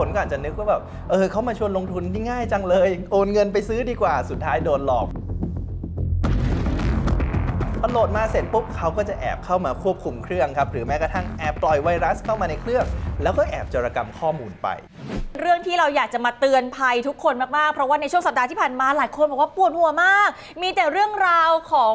คนก็อาจจะนึกว่าแบบเออเขามาชวนลงทุนที่ง่ายจังเลย โอนเงินไปซื้อดีกว่าสุดท้ายโดนหลอกพอโหลดมาเสร็จปุ๊บเขาก็จะแอบเข้ามาควบคุมเครื่องครับ หรือแม้กระทั่งแอบปล่อยไวรัสเข้ามาในเครื่อง แล้วก็แอบจรกรรมข้อมูลไป เรื่องที่เราอยากจะมาเตือนภัยทุกคนมาก ๆ เพราะว่าในช่วงสัปดาห์ที่ผ่านมาหลายคนบอกว่าปวดหัวมาก มีแต่เรื่องราวของ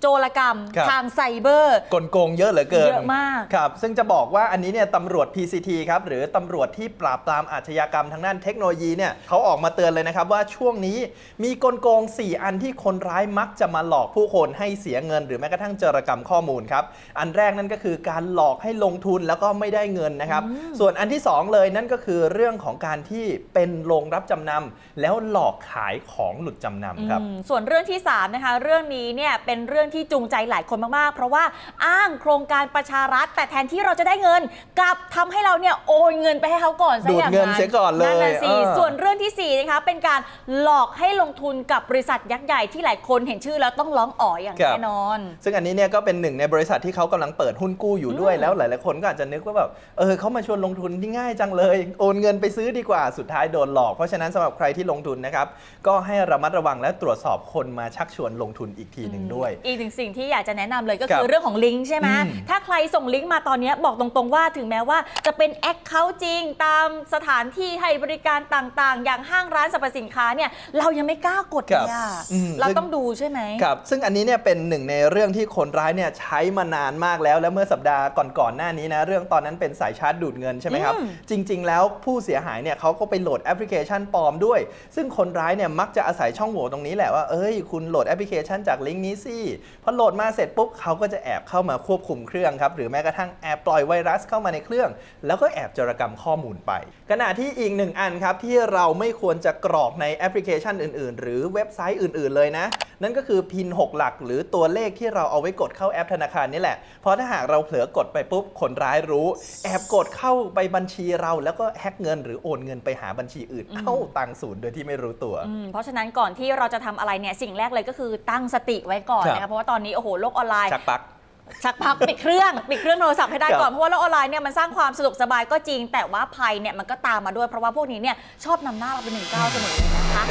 โจรกรรมครับ ทางไซเบอร์ กลโกงเยอะเหลือเกินเยอะมากครับซึ่งจะบอกว่าอันนี้เนี่ยตำรวจ PCT ครับหรือตำรวจที่ปราบปรามอาชญากรรมทางด้านเทคโนโลยีเนี่ยเขาออกมาเตือนเลยนะครับว่าช่วงนี้มีกลโกง 4 อันที่คนร้ายมักจะมาหลอกผู้คนให้เสียเงิน หรือแม้กระทั่งจรกรรมข้อมูลครับอันแรกนั่นก็คือการหลอกให้ลงทุนแล้วก็ไม่ได้เงินนะครับส่วนอันที่2เลยนั่นก็คือเรื่องของการที่เป็นโรงรับจำนำแล้วหลอกขายของหลุดจำนำครับ อืมส่วนเรื่องที่ 3 นะคะ เรื่องนี้เนี่ยเป็นเรื่องที่จูงใจหลายคนมากๆ เพราะว่าอ้างโครงการประชารัฐ แต่แทนที่เราจะได้เงิน กลับทำให้เราเนี่ยโอนเงินไปให้เขาก่อนซะดูดอย่างเงินเสียก่อนเลยนั่นน่ะสิเออ ส่วนเรื่องทีสี่4นะคะเป็นการหลอกให้ลงทุนกับบริษัทยักษ์ใหญ่ที่หลายคนเห็นชื่อแล้วต้องร้องอ๋ออย่างครับแน่นอน ซึ่งอันนี้เนี่ยก็เป็นหนึ่งในบริษัทที่เขากำลังเปิดหุ้นกู้อยู่ด้วยแล้วหลายๆคนก็อาจจะนึกว่าแบบเออเขามาชวนลงทุนที่ง่ายจังเลย โอนเงินไปซื้อดีกว่าสุดท้ายโดนหลอก เพราะฉะนั้นสำหรับใครที่ลงทุนนะครับ ก็ให้ระมัดระวังและตรวจสอบคนมาชักชวนลงทุนอีกทีหนึ่งด้วย อีกหนึ่งสิ่งที่อยากจะแนะนำเลยก็ครัคือบเรื่องของลิงก์ใช่ไหมอืมถ้าใครส่งลิงก์มาตอนนี้บอกตรงๆว่าถึงแม้ว่าจะเป็นแอคเคาท์จริงตามสถานที่ให้บริการต่างๆ อย่างห้างร้านสรรพสินค้าเนี่ยเรายังไม่กล้ากดครับเลยอะอืม เราซึ่งต้องดูใช่ไหม ครับ ซึ่งอันนี้เนี่ยเป็นหนึ่งในเรื่องที่คนร้ายเนี่ยใช้มานานมากแล้ว และเมื่อสัปดาห์ก่อนๆหน้านี้นะ เรื่องตอนนั้นเป็นสายชาร์จดูดเงินใช่ไหมครับ อืม จริง ๆ แล้วผู้เสียหายเนี่ยเขาก็ไปโหลดแอปพลิเคชันปลอมด้วย ซึ่งคนร้ายเนี่ยมักจะอาศัยช่องโหว่ตรงนี้แหละว่า เอ้ย คุณโหลดแอปพลิเคชันจากลิงก์นี้สิพอโหลดมาเสร็จปุ๊บเขาก็จะแอบเข้ามาควบคุมเครื่องครับหรือแม้กระทั่งแอบปล่อยไวรัสเข้ามาในเครื่อง แล้วก็แอบจรกรรมข้อมูลไป ขณะที่อีกหนึ่งอันครับที่เราไม่ควรจะกรอกในแอปพลิเคชันอื่น ๆ หรือเว็บไซต์อื่น ๆ เลยนะ นั่นก็คือพิน 6 หลัก หรือตัวเลขที่เราเอาไว้กดเข้าแอปธนาคารนี่แหละ เพราะถ้าหากเราเผลอกดไปปุ๊บคนร้ายรู้ แอบกดเข้าไปบัญชีเรา แล้วก็แฮ็กเงินหรือโอนเงินไปหาบัญชีอื่น เอ้าตังค์ศูนย์โดยที่ไม่รู้ตัวอืมเพราะฉะนั้นก่อนที่เราจะทำอะไรเนี่ยสิ่งแรกเลยก็คือตั้งสติไว้ก่อนครับนะคะเพราะว่าตอนนี้โอ้โหโลกออนไลน์ชักปลักชักพักปิดเครื่องปิดเครื่องโทรศัพท์ให้ได้ครับก่อน เพราะว่าโลกออนไลน์เนี่ยมันสร้างความสะดวกสบายก็จริง แต่ว่าภัยเนี่ยมันก็ตามมาด้วยเพราะว่าพวกนี้เนี่ยชอบนำหน้าเราเป็นหนึ่งก้าวเสมอเลยนะคะ